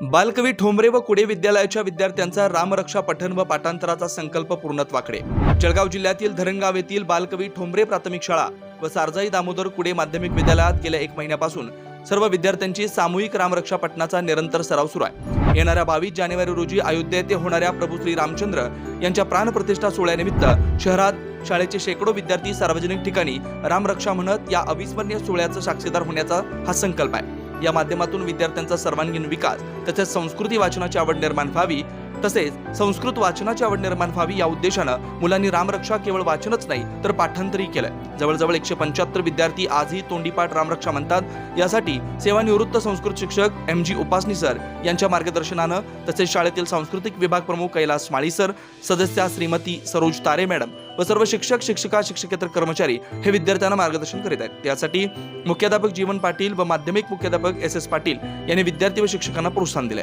बालकवी ठोंबरे व कुडे विद्यालयाच्या विद्यार्थ्यांचा रामरक्षा पठण व पाठांतराचा संकल्प पूर्णत्वाकडे जळगाव जिल्ह्यातील धरणगाव येथील बालकवी ठोंबरे प्राथमिक शाळा व सारजाई दामोदर कुडे माध्यमिक विद्यालयात गेल्या एक महिन्यापासून सर्व विद्यार्थ्यांची सामूहिक रामरक्षा पठणाचा निरंतर सराव सुरू आहे. येणाऱ्या बावीस जानेवारी रोजी अयोध्या येथे होणाऱ्या प्रभू श्री रामचंद्र यांच्या प्राणप्रतिष्ठा सोहळ्यानिमित्त शहरात शाळेचे शेकडो विद्यार्थी सार्वजनिक ठिकाणी रामरक्षा म्हणत या अविस्मरणीय सोहळ्याचा साक्षीदार होण्याचा हा संकल्प आहे. या माध्यमातून विद्यार्थ्यांचा सर्वांगीण विकास तसेच संस्कृती वाचनाची आवड निर्माण व्हावी तसेच संस्कृत वाचनाची आवड निर्माण व्हावी या उद्देशानं मुलांनी रामरक्षा केवळ वाचनच नाही तर पाठांतरही केलंय. जवळजवळ एकशे पंच्याहत्तर विद्यार्थी आजही तोंडीपाठ रामरक्षा म्हणतात. यासाठी सेवानिवृत्त संस्कृत शिक्षक एम जी उपासनी सर यांच्या मार्गदर्शनानं तसेच शाळेतील सांस्कृतिक विभाग प्रमुख कैलास माळी सर सदस्या श्रीमती सरोज तारे मॅडम व सर्व शिक्षक शिक्षिका शिक्षकेतर कर्मचारी हे विद्यार्थ्यांना मार्गदर्शन करीत आहेत. त्यासाठी मुख्याध्यापक जीवन पाटील व माध्यमिक मुख्याध्यापक एस एस पाटील यांनी विद्यार्थी व शिक्षकांना प्रोत्साहन दिले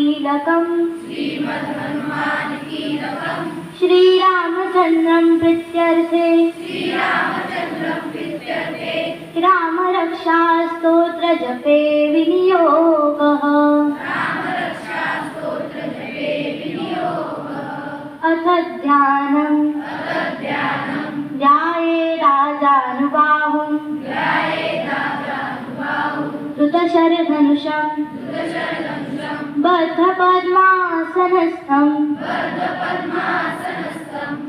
सीताशक्ति श्रीमद्हनुमानकीलकम् श्रीरामचन्द्रं प्रीत्यर्थे। रामरक्षा स्तोत्रजपे विनियोगः। अथ ध्यानम्। ध्याये राजानुबाहुम्। धृतशरधनुषम्। बद्धपद्मासनस्थम्।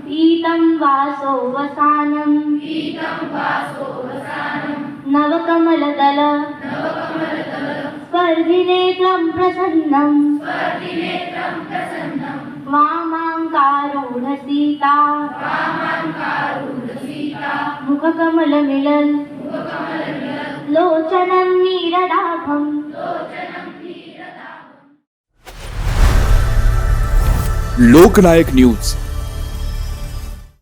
पीतं वासो वसानम् नवकमलदल स्पर्धिनेत्रं प्रसन्नम् वामाङ्कारूढसीता। मुखकमलमिलन्। लोचनं नीरडाभम् लोकनायक न्यूज.